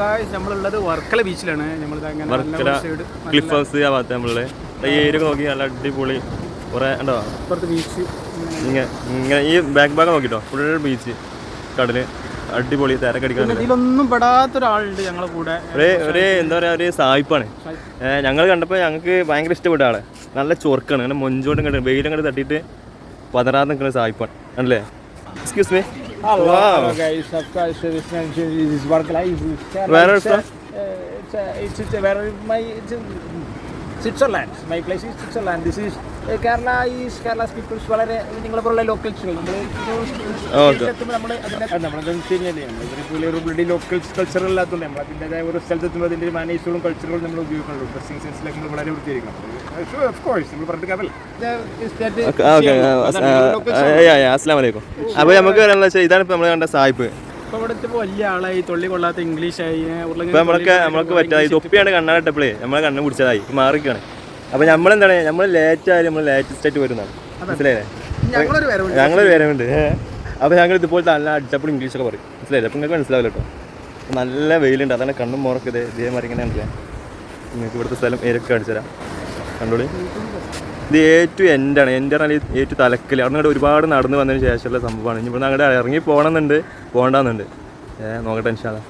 നമ്മളുള്ളത് വർക്കല ബീച്ചിലാണ് Varkala cliff house ആ ഭാഗത്ത് നമ്മളുടെ ഈ ഏരിയ നോക്കി നല്ല അടിപൊളി കുറേ ഉണ്ടോ? ഇപ്പുറത്ത് ബീച്ച് ഇങ്ങനെ ഇങ്ങനെ ഈ ബാക്ക് ഭാഗം നോക്കിട്ടോ. ഫുൾ ബീച്ച് കടൽ അടിപൊളി തിരക്കടിക്കാൻ ഇതിലൊന്നും പെടാത്ത ഒരാളുണ്ട് ഞങ്ങളെ കൂടെ. ഒരു ഒരു എന്താ പറയുക ഒരു സായിപ്പാണ്. ഞങ്ങൾ കണ്ടപ്പോൾ ഞങ്ങൾക്ക് ഭയങ്കര ഇഷ്ടപ്പെട്ട ആളെ. നല്ല ചൊറുക്കാണ് അങ്ങനെ മൊഞ്ചോട്ടും കണ്ട് വെയിലും കണ്ട് തട്ടിയിട്ട് പതറാതെ നിൽക്കുന്ന സായിപ്പാണ്. ആണല്ലേ excuse me Hello, wow. hello guys, of course, this mentioned is work life. Where is that? It's, a, it's, a, it's, a, where my, it's a, Switzerland. My place is Switzerland this is Kerala is Kerala peoples people വളരെ നിങ്ങളെ പോലുള്ള ലോക്കൽസുകൾ നമ്മൾ Okay. നമ്മൾ ഒരു bloody local culture ഇല്ലാത്തതുകൊണ്ട് നമ്മൾ അതിന്റെതായ ഓരോ സ്ഥലത്തെത്തുമ്പോൾ അതിന്റെ മാനേജുകളും കൾച്ചറുകളും നമ്മൾ ഉപയോഗിക്കുന്നുള്ളൂ ഡ്രസ്സിംഗ് സെൻസിലൊക്കെ നമ്മൾ വളരെ വൃത്തിയായിരിക്കണം. ഓഫ് കോഴ്സ് നമ്മൾ പറഞ്ഞിട്ട് കാവൽ അസ്സാം വലൈക്കും അപ്പോൾ നമുക്ക് പറയാനുള്ള വെച്ചാൽ ഇതാണ് ഇപ്പോൾ നമ്മൾ കണ്ട സായിപ്പ് നമ്മളൊക്കെ നമ്മൾക്ക് പറ്റാതെ തൊപ്പിയാണ് കണ്ണാടിട്ടപ്പോഴേ നമ്മളെ കണ്ണ് പിടിച്ചതായി മാറിക്കാണ്. അപ്പൊ നമ്മളെന്താണ് നമ്മൾ ലേറ്റ് ആയാലും നമ്മൾ ലേറ്റസ്റ്റ് ആയിട്ട് വരുന്നതാണ്. മനസ്സിലായില്ലേ? ഞങ്ങളൊരു വരവ് ഞങ്ങളൊരു വരവുണ്ട്. അപ്പൊ ഞങ്ങൾ ഇതുപോലത്തെ നല്ല അടിച്ചപ്പോൾ ഇംഗ്ലീഷ് ഒക്കെ പറയും. മനസ്സിലായില്ലേ? അപ്പൊ നിങ്ങൾക്ക് മനസ്സിലാവില്ല കേട്ടോ. നല്ല വെയിലുണ്ട് അതാണ് കണ്ണും മോറൊക്കെ ഇതേ ഇതേമാതിരി ഇങ്ങനെ ഉണ്ട് നിങ്ങൾക്ക് ഇവിടുത്തെ സ്ഥലം ഏതൊക്കെ കാണിച്ചു തരാം കണ്ടോളി? ഇത് ഏറ്റവും എൻഡാണ് എന്റെ പറഞ്ഞാൽ ഏറ്റവും തലക്കൽ അവിടെ നിന്ന് ഒരുപാട് നടന്നു വന്നതിന് ശേഷമുള്ള സംഭവമാണ്. ഇനി ഇവിടെ അങ്ങോട്ട് ഇറങ്ങി പോകണമെന്നുണ്ട്. പോകണ്ടെന്നുണ്ട്. ഏഹ് നോക്കട്ടെ ഇൻഷാല്ല